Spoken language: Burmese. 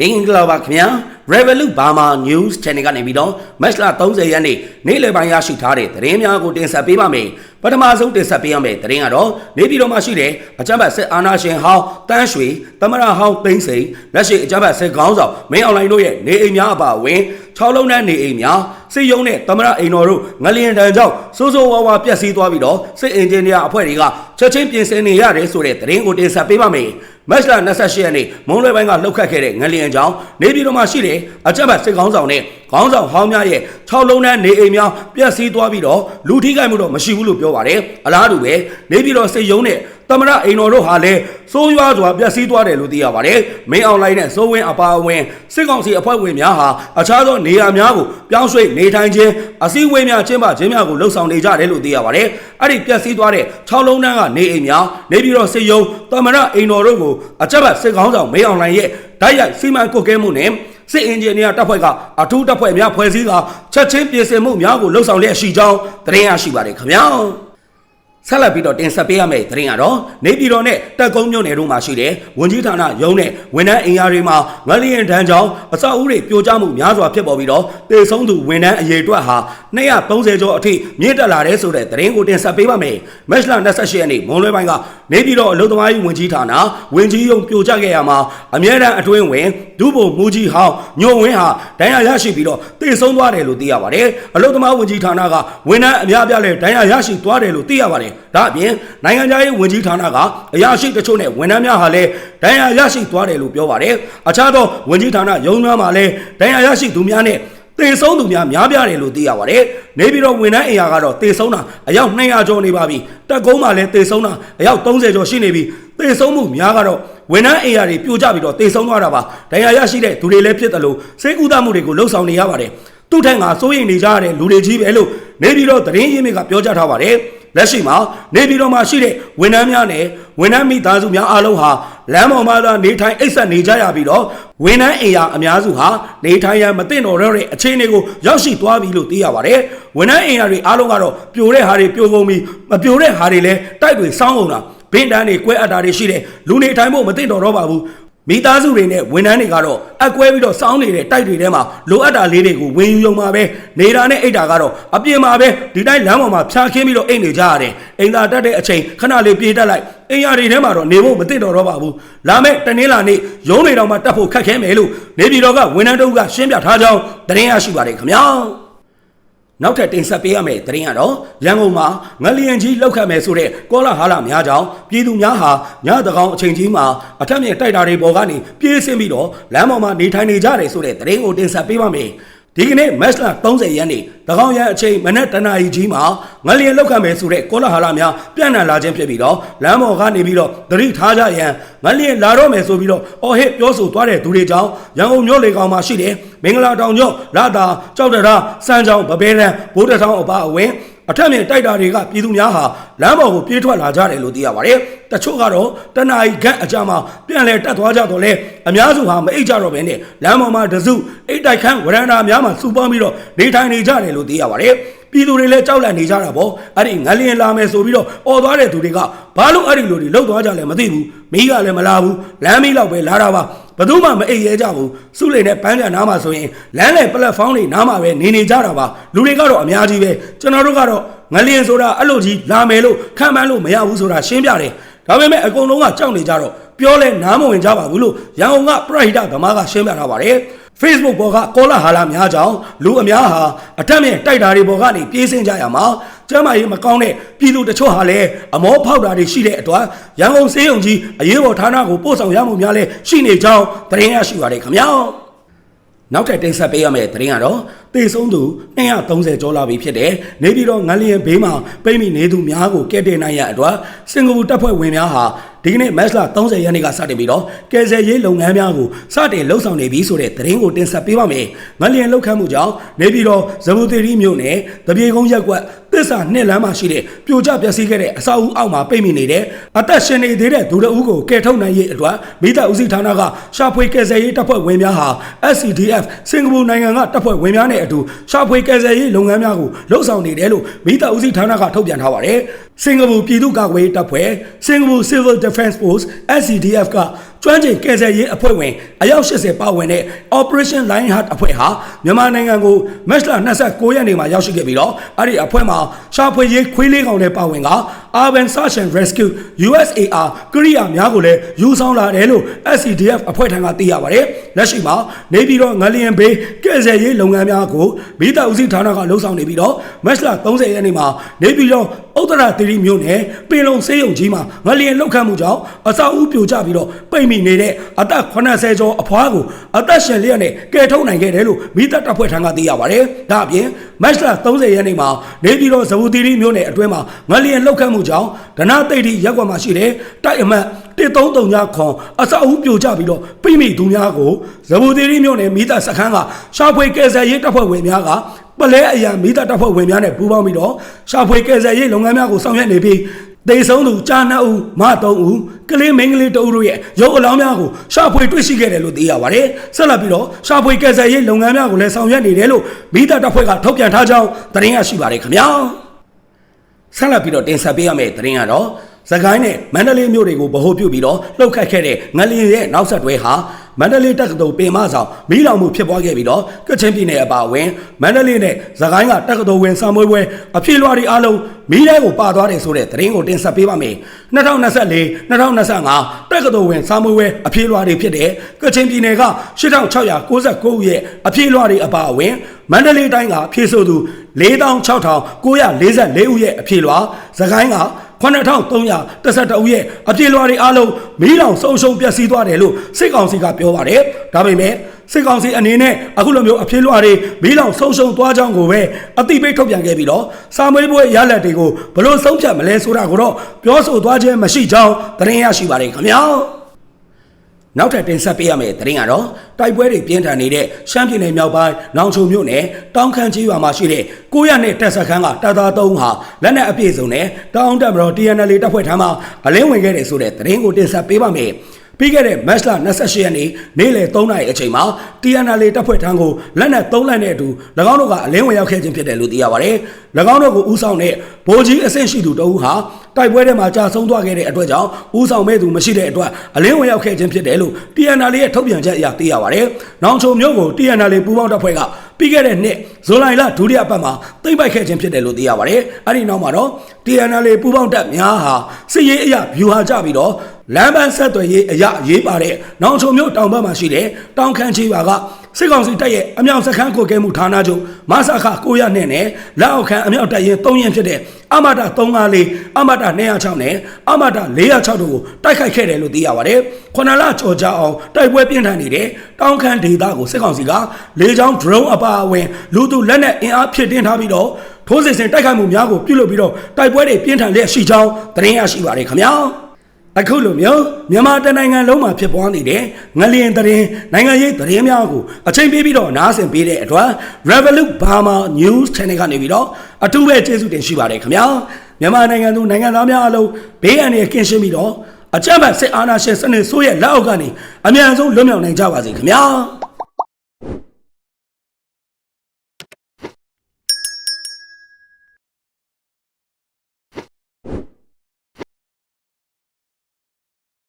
မင်္ဂလာပါခင်ဗျာ Revolut Burma News Channel ကနေပြီးတော့မတ်လ30ရက်နေ့နေ့လယ်ပိုင်းရရှိထားတဲ့သတင်းများကိုတင်ဆက်ပေးပါမယ်ပထမဆုံးတင်ဆက်ပေးရမယ့်သတင်းကတော့နေပြည်တော်မှာရှိတဲ့အကြမ်းဖက်စစ်အာဏာရှင်ဟောင်းတန်းရွှေသမရဟောင်းသိန်းစိန်လက်ရှိအကြမ်းဖက်စစ်ခေါင်းဆောင်မင်းအောင်လှိုင်တို့ရဲ့နေအိမ်များအပါအဝင်6လုံးနဲ့နေအိမ်များစစ်ရုံးနဲ့သမရအိမ်တော်တို့ငလျင်တန်ကြောင့်စိုးစိုးဝါးဝါပျက်စီးသွားပြီးတော့စစ်အင်ဂျင်နီယာအဖွဲ့တွေကချက်ချင်းပြင်ဆင်နေရတယ်ဆိုတဲ့သတင်းကိုတင်ဆက်ပေးပါမယ်မတ်လ28ရက်နေ့မုံလွယ်ပိုင်းကလှုပ်ခတ်ခဲ့တဲ့ငလျင်ကြောင့်နေပြည်တော်မှာရှိတဲ့အကြမ်းဖက်စစ်ခေါင်းဆောင်နဲ့ခေါင်းဆောင်ဟောင်းများရဲ့6လုံးနဲ့နေအိမ်များပျက်စီးသွားပြီးတော့လူထိခိုက်မှုတော့မရှိဘူးလို့ပြောပါတယ်အလားတူပဲနေပြည်တော်စစ်ရုံးနဲ့သမရအိမ်တော်တို့ဟာလည်းစိုးရွားစွာပျက်စီးသွားတယ်လို့သိရပါတယ်မင်းအောင်လိုင်းနဲ့စိုးဝင်းအပါအဝင်စစ်ကောင်စီအဖွဲ့ဝင်များဟာအခြားသောနေရာများကိုပြောင်းရွှေ့နေထိုင်ခြင်းအစည်းအဝေးများကျင်းပခြင်းများကိုလှုံ့ဆော်နေကြတယ်လို့သိရပါတယ်အဲ့ဒီပျက်စီးသွားတဲ့6လုံးတန်းကနေအိမ်များနေပြည်တော်စစ်ရုံးသမရအိမ်တော်တို့ကိုအကြက်ဘတ်စစ်ကောင်းဆောင်မင်းအောင်လိုင်းရဲ့ဓာတ်ရိုက်စီမံကွပ်ကဲမှုနဲ့ စစ်အင်ဂျင်နီယာတပ်ဖွဲ့ကအထူးတပ်ဖွဲ့များဖွဲ့စည်းကချက်ချင်းပြင်ဆင်မှုများကိုလှုံ့ဆော်လျက်ရှိကြောင်းသတင်းရရှိပါတယ်ခင်ဗျာ ဆက်လက်ပြီးတော့တင်ဆက်ပေးရမယ့်သတင်းကတော့နေပြည်တော်နဲ့တက်ကုန်းမြို့နယ်တို့မှာရှိတဲ့ဝန်ကြီးဌာနရုံးနဲ့ဝန်ထမ်းအင်အားတွေမှာငလျင်တန်းကြောင်းအဆောက်အဦတွေပြိုကျမှုများစွာဖြစ်ပေါ်ပြီးတော့တေဆုံးသူဝန်ထမ်းအရေအတွက်ဟာ230ကျော်အထိမြင့်တက်လာတဲ့ဆိုတဲ့သတင်းကိုတင်ဆက်ပေးပါမယ်။မက်လ28ရက်နေ့မွန်လွဲပိုင်းကနေပြည်တော်အလုံသမားရေးဝန်ကြီးဌာနဝန်ကြီးရုံပြိုကျခဲ့ရမှာအမြဲတမ်းအတွင်းဝင်ဒုဗိုလ်မှူးကြီးဟောင်းညိုဝင်းဟာဒဏ်ရာရရှိပြီးတော့တေဆုံးသွားတယ်လို့သိရပါတယ်။အလုံသမားဝန်ကြီးဌာနကဝန်ထမ်းအများအပြားလည်းဒဏ်ရာရရှိသွားတယ်လို့သိရပါတယ်။ဒါအပြင်နိုင်ငံခြားရေးဝန်ကြီးဌာနကအရာရှိတချို့နဲ့ဝန်ထမ်းများဟာလည်းဒဏ်ရာရရှိသွားတယ်လို့ပြောပါတယ်။အခြားသောဝန်ကြီးဌာနရုံးများမှာလည်းဒဏ်ရာရရှိသူများနဲ့တေဆုံးသူများများပြားတယ်လို့သိရပါတယ်။နေပြည်တော်ဝန်ထမ်းအင်အားကတော့တေဆုံးတာအယောက်200ကျော်နေပါပြီ။တက်ကုန်းမှာလည်းတေဆုံးတာအယောက်30ကျော်ရှိနေပြီ။တေဆုံးမှုများကတော့ဝန်ထမ်းအင်အားတွေပြိုကျပြီးတော့တေဆုံးသွားတာပါ။ဒဏ်ရာရရှိတဲ့သူတွေလည်းဖြစ်တယ်လို့စိတ်ကူးတမှုတွေကိုလှုံ့ဆော်နေရပါတယ်။သူ့ထက်ကစိုးရိမ်နေကြရတဲ့လူတွေကြီးပဲလို့နေပြည်တော်သတင်းရင်းမြစ်ကပြောကြားထားပါတယ်။ လက်ရှိမှာနေပြည်တော်မှာရှိတဲ့ဝန်ထမ်းများနဲ့ဝန်ထမ်းမိသားစုများအားလုံးဟာလမ်းပေါ်မှာသာနေထိုင်အိပ်စက်နေကြရပြီးတော့ဝန်ထမ်းအိမ်ယာအများစုဟာနေထိုင်ရန်မသင့်တော်တဲ့အခြေအနေကိုရောက်ရှိသွားပြီလို့သိရပါတယ်။ဝန်ထမ်းအိမ်ယာတွေအားလုံးကတော့ပြိုတဲ့ဟာတွေပြိုကုန်ပြီမပြိုတဲ့ဟာတွေလည်းတိုက်တွေစောင်းကုန်တာဘင်းတန်းတွေကွဲအပ်တာတွေရှိတယ်လူနေထိုင်ဖို့မသင့်တော်တော့ပါဘူး မိသားစုတွေနဲ့ဝန်ထမ်းတွေကတော့အကွဲပြီးတော့စောင်းနေတဲ့တိုက်တွေထဲမှာလိုအပ်တာလေးတွေကိုဝင်ယူုံမှာပဲနေတာနဲ့အိတ်တာကတော့အပြင်မှာပဲဒီတိုင်းလမ်းပေါ်မှာဖြာခင်းပြီးတော့အိတ်နေကြရတယ်အိမ်သာတက်တဲ့အချိန်ခဏလေးပြေးတက်လိုက်အိမ်ယာတွေထဲမှာတော့နေဖို့မသင့်တော်တော့ပါဘူးလာမဲ့တနင်္လာနေ့ရုံးတွေတော်မှာတက်ဖို့ခက်ခဲမယ်လို့နေပြည်တော်ကဝန်ထမ်းတို့ကရှင်းပြထားကြောင်းသတင်းရရှိပါတယ်ခင်ဗျာ နောက်ထပ်တင်ဆက်ပေးရမယ့်သတင်းကတော့ရန်ကုန်မှာငလျင်ကြီးလောက်ခတ်မယ်ဆိုတဲ့ကောလာဟာလများကြောင့်ပြည်သူများဟာညတကောင်အချိန်ကြီးမှာအထက်မြင့်တိုက်တာတွေပေါ်ကနေပြေးဆင်းပြီးတော့လမ်းပေါ်မှာနေထိုင်နေကြတယ်ဆိုတဲ့သတင်းကိုတင်ဆက်ပေးပါမယ် ဒီကနေ့မက်လ30ရက်နေ့တကောင်ရန်အချိန်မနက်တနာရီကြီးမှာငလျင်လောက်ခတ်မယ်ဆိုတဲ့ကောလာဟာလများပြန့်နှံ့လာခြင်းဖြစ်ပြီးတော့လမ်းပေါ်ကနေပြီးတော့သတိထားကြရန်ငလျင်လာတော့မယ်ဆိုပြီးတော့အော်ဟစ်ပြောဆိုသွားတဲ့သူတွေကြောင့်ရန်ကုန်မြို့လေကောင်မှာရှိတဲ့မင်္ဂလာတောင်ကျောင်းလာတာကြောက်တရာစမ်းချောင်းဗပဲရန်ဘိုးတထောင်အပါအဝင် အထက်မြင့်တိုက်တာတွေကပြည်သူများဟာလမ်းပေါ်ကိုပြေးထွက်လာကြတယ်လို့သိရပါတယ်။တချို့ကတော့တနအီခန့်အကြမှာပြန်လဲတက်သွားကြတော့လေအများစုဟာမအိတ်ကြတော့ဘဲနဲ့လမ်းပေါ်မှာတစုအိတ်တိုက်ခန့်ဝရန္တာများမှာစူပေါင်းပြီးတော့နေထိုင်နေကြတယ်လို့သိရပါတယ်။ပြည်သူတွေလည်းကြောက်လန့်နေကြတာပေါ့။အဲ့ဒီငလျင်လာမယ်ဆိုပြီးတော့អော်သွားတဲ့သူတွေကဘာလို့အဲ့ဒီလိုတွေလှုပ်သွားကြလဲမသိဘူး။မိကလည်းမလာဘူး။လမ်းမီးလောက်ပဲလာတာပါ။ ဘယ်သူမှမအိပ်ရဲကြဘူးစုလိန်နဲ့ပန်းကန်နားမှာဆိုရင်လမ်းလေပလက်ဖောင်းတွေနားမှာပဲနေနေကြတာပါလူတွေကတော့အများကြီးပဲကျွန်တော်တို့ကတော့ငလျင်ဆိုတာအဲ့လိုကြီးလာမယ်လို့ခံမှန်းလို့မရဘူးဆိုတာရှင်းပြတယ်ဒါပေမဲ့အကုန်လုံးကကြောက်နေကြတော့ပြောလဲနားမဝင်ကြပါဘူးလို့ရန်ကုန်ကပရိဟိတဗမာကရှင်းပြထားပါတယ် Facebook ပေါ်ကကောလာဟာလာများကြောင့်လူအများဟာအထက်မြင့်တိုက်တာတွေပေါ်ကနေပြေးဆင်းကြရမှာကျမ်းမာရေးမကောင်းတဲ့ပြည်သူတချို့ဟာလည်းအမောဖောက်တာတွေရှိတဲ့အတွက်ရန်ကုန်စေးုံကြီးအရေးပေါ်ဌာနကိုပို့ဆောင်ရမှုများလည်းရှိနေကြောင်းသတင်းရရှိပါတယ်ခင်ဗျာနောက်ထပ်တင်ဆက်ပေးရမယ့်သတင်းကတော့တေဆုံးသူ230ကျော်လာပြီဖြစ်တဲ့နေပြည်တော်ငလျင်ဘေးမှာပိတ်မိနေသူများကိုကဲတင်နိုင်ရအတွက်စင်ကာပူတပ်ဖွဲ့ဝင်များဟာ ဒီကနေ့မတ်လ30ရက်နေ့ကစတင်ပြီးတော့ကယ်ဆယ်ရေးလုပ်ငန်းများကိုစတင်လှုပ်ဆောင်နေပြီဆိုတဲ့သတင်းကိုတင်ဆက်ပေးပါမယ်။ငလျင်လှုပ်ခတ်မှုကြောင့်နေပြည်တော်ဇမူသီရီမြို့နယ်တပြေကုန်းရက်ကွက်သစ္စာနှစ်လမ်းမှာရှိတဲ့ပြိုကျပျက်စီးခဲ့တဲ့အဆောက်အဦအောက်မှာပိတ်မိနေတဲ့အသက်ရှင်နေသေးတဲ့ဒူတအူးကိုကယ်ထုတ်နိုင်ရေးအတွက်မိသားဦးစီးဌာနကရှာဖွေကယ်ဆယ်ရေးတပ်ဖွဲ့ဝင်များဟာ SCDF စင်ကာပူနိုင်ငံကတပ်ဖွဲ့ဝင်များနဲ့အတူရှာဖွေကယ်ဆယ်ရေးလုပ်ငန်းများကိုလှုပ်ဆောင်နေတယ်လို့မိသားဦးစီးဌာနကထုတ်ပြန်ထားပါတယ်။စင်ကာပူပြည်သူ့ကာကွယ်ရေးတပ်ဖွဲ့စင်ကာပူ Civil Defense Force SCDF ကကြ ကျွမ်းကျင်ကယ်ဆယ်ရေးအဖွဲ့ဝင်အယောက်80ပါဝင်တဲ့ Operation Lionheart အဖွဲ့ဟာမြန်မာနိုင်ငံကိုမတ်လ29ရက်နေ့မှာရောက်ရှိခဲ့ပြီးတော့အဲ့ဒီအဖွဲ့မှာရှာဖွေရေးခွေးလေးကောင်တွေပါဝင်က Urban Search and Rescue USAR ကရိယာများကိုလည်းယူဆောင်လာတယ်လို့ SCDF အဖွဲ့ထံကသိရပါတယ်။လက်ရှိမှာနေပြည်တော်ငလျင်ဘေးကယ်ဆယ်ရေးလုပ်ငန်းများကိုမိသားဦးစီးဌာနကလှုပ်ဆောင်နေပြီးတော့မတ်လ30ရက်နေ့မှာနေပြည်တော်ဥတ္တရသီရိမြို့နယ်ပင်လုံစေးရုံကြီးမှာငလျင်လှုပ်ခတ်မှုကြောင့်အဆောက်အဦပြိုကျပြီးတော့ပိတ်မိနေတဲ့အသက်80ကျော်အဖွားကိုအသက်ရှင်လျက်နဲ့ကယ်ထုတ်နိုင်ခဲ့တယ်လို့မိသားတပ်ဖွဲ့ထံကသိရပါတယ်။ဒါအပြင်မတ်လ30ရက်နေ့မှာနေပြည်တော်ဇဝသီရိမြို့နယ်အတွင်းမှာငလျင်လှုပ်ခတ်မှုကြောင့်ဒနာသိတိရက်ကွက်မှာရှိတဲ့တိုက်အမှတ်133ညခွန်အဆောက်အဦပြိုကျပြီးတော့ပိမိသူများကိုဇဝသီရိမြို့နယ်မိသားစခန်းကရှာဖွေကယ်ဆယ်ရေးတပ်ဖွဲ့ဝင်များကပလဲအရာမိသားတပ်ဖွဲ့ဝင်များနဲ့ပူးပေါင်းပြီးတော့ရှာဖွေကယ်ဆယ်ရေးလုပ်ငန်းများကိုဆောင်ရွက်နေပြီး တေဆုံးသူကြားနှစ်ဦးမသုံးဦးကလေးမင်းကလေးတအုပ်တို့ရဲ့ရုပ်အလောင်းများကိုရှာဖွေတွေ့ရှိခဲ့တယ်လို့သိရပါတယ်ဆက်လက်ပြီးတော့ရှာဖွေကယ်ဆယ်ရေးလုပ်ငန်းများကိုလည်းဆောင်ရွက်နေတယ်လို့မိသားတပ်ဖွဲ့ကထုတ်ပြန်ထားကြောင်းသတင်းရရှိပါတယ်ခင်ဗျာဆက်လက်ပြီးတော့တင်ဆက်ပေးရမယ့်သတင်းကတော့စကိုင်းနဲ့မန္တလေးမြို့တွေကိုဗဟိုပြုပြီးတော့လှုပ်ခတ်ခဲ့တဲ့ငလျင်ရဲ့နောက်ဆက်တွဲဟာ မန္တလေးတက္ကသိုလ်ပင်မဆောင်မီးလောင်မှုဖြစ်ပွားခဲ့ပြီးတော့ကချင်ပြည်နယ်အပါအဝင်မန္တလေးနဲ့စကိုင်းကတက္ကသိုလ်ဝင်စာမွေးပွဲအဖြစ်လွှာတွေအားလုံးမီးထဲကိုပါသွားတယ်ဆိုတဲ့သတင်းကိုတင်ဆက်ပေးပါမယ်2024 2025တက္ကသိုလ်ဝင်စာမွေးပွဲအဖြစ်လွှာတွေဖြစ်တဲ့ကချင်ပြည်နယ်က8699ဦးရဲ့အဖြစ်လွှာတွေအပါအဝင်မန္တလေးတိုင်းကဖြည့်ဆို့သူ46,944ဦးရဲ့အဖြစ်လွှာစကိုင်းက 9312ဦးရဲ့အပြေလွှာတွေအားလုံးမီးလောင်ဆုံးရှုံးပျက်စီးသွားတယ်လို့စစ်ကောင်စီကပြောပါတယ်။ဒါပေမဲ့စစ်ကောင်စီအနေနဲ့အခုလိုမျိုးအပြေလွှာတွေမီးလောင်ဆုံးရှုံးသွားကြောင်းကိုပဲအတိပိတ်ထုတ်ပြန်ခဲ့ပြီးတော့စာမွေးပွဲရလက်တွေကိုဘလို့ဆုံးဖြတ်မလဲဆိုတာကိုတော့ပြောဆိုသွားခြင်းမရှိကြောင်းသတင်းရရှိပါတယ်ခင်ဗျာ။ နောက်ထပ်တင်ဆက်ပေးရမယ့်သတင်းကတော့တိုက်ပွဲတွေပြင်းထန်နေတဲ့ရှမ်းပြည်နယ်မြောက်ပိုင်းနောင်ချုံမြို့နယ်တောင်ခမ်းကြီးရွာမှာရှိတဲ့ကိုရနဲ့တက်ဆက်ခန်းကတပ်သား၃ဟာလက်နက်အပြည့်စုံနဲ့တောင်တက်မတော် TNL တပ်ဖွဲ့ထမ်းမှအလင်းဝင်ခဲ့တယ်ဆိုတဲ့သတင်းကိုတင်ဆက်ပေးပါမယ်။ပြီးခဲ့တဲ့မတ်လ28ရက်နေ့နေ့လယ်3နာရီအချိန်မှာ TNL တပ်ဖွဲ့ထမ်းကိုလက်နက်3လက်နဲ့အတူ၎င်းတို့ကအလင်းဝင်ရောက်ခဲ့ခြင်းဖြစ်တယ်လို့သိရပါတယ်။၎င်းတို့ကိုဦးဆောင်တဲ့ဗိုလ်ကြီးအဆင့်ရှိသူတဦးဟာ တိုက်ပွဲထဲမှာကြာဆုံးသွားခဲ့တဲ့အတွက်ကြောင့်ဦးဆောင်မဲ့သူမရှိတဲ့အတွက်အလင်းဝင်ရောက်ခဲ့ခြင်းဖြစ်တယ်လို့ TNL ရဲ့ထုတ်ပြန်ချက်အရသိရပါတယ်။နောင်ချုံမြို့ကို TNL ပူးပေါင်းတပ်ဖွဲ့ကပြီးခဲ့တဲ့နှစ်ဇူလိုင်လဒုတိယပတ်မှာသိမ့်ပိုက်ခဲ့ခြင်းဖြစ်တယ်လို့သိရပါတယ်။အဲဒီနောက်မှာတော့ TNL ပူးပေါင်းတပ်များဟာစစ်ရေးအရဗျူဟာကျပြီးတော့လမ်းပန်းဆက်သွယ်ရေးအရရေးပါတဲ့နောင်ချုံမြို့တောင်ဘက်မှာရှိတဲ့တောင်ခမ်းချေးရွာက စစ်ကောင်စီတပ်ရဲ့အမြောက်စခန်းကိုကဲမှုဌာနချုပ်မဆခ900နဲ့နဲ့လက်အောက်ခံအမြောက်တပ်ရင်3ရင်ဖြစ်တဲ့အမတာ354အမတာ206နဲ့အမတာ406တို့ကိုတိုက်ခိုက်ခဲ့တယ်လို့သိရပါတယ်။ခုနလကြော်ကြအောင်တိုက်ပွဲပြင်းထန်နေတဲ့တောင်ခမ်းဒေသကိုစစ်ကောင်စီကလေကြောင်း drone အပါအဝင်လူသူလက်နက်အင်အားဖြည့်တင်းထားပြီးတော့ထိုးစစ်ဆင်တိုက်ခိုက်မှုများကိုပြုလုပ်ပြီးတော့တိုက်ပွဲတွေပြင်းထန်လျက်ရှိကြောင်းသတင်းရရှိပါတယ်ခင်ဗျာ။ အခုလိုမျိုးမြန်မာတနိုင်ငံလုံးမှာဖြစ်ပွားနေတဲ့ငလျင်သတင်းနိုင်ငံရေးသတင်းများကိုအချိန်ပေးပြီးတော့နားဆင်ပေးတဲ့အတွက် Revolut Burma News Channel ကနေပြီးတော့အထူးပဲကျေးဇူးတင်ရှိပါတယ်ခင်ဗျာမြန်မာနိုင်ငံသူနိုင်ငံသားများအလုံးဘေးအန္တရာယ်ကင်းရှင်းပြီးတော့အကြမ်းဖက်စစ်အာဏာရှင်စနစ်ဆိုးရဲ့လက်အောက်ကနေအမြန်ဆုံးလွတ်မြောက်နိုင်ကြပါစေခင်ဗျာ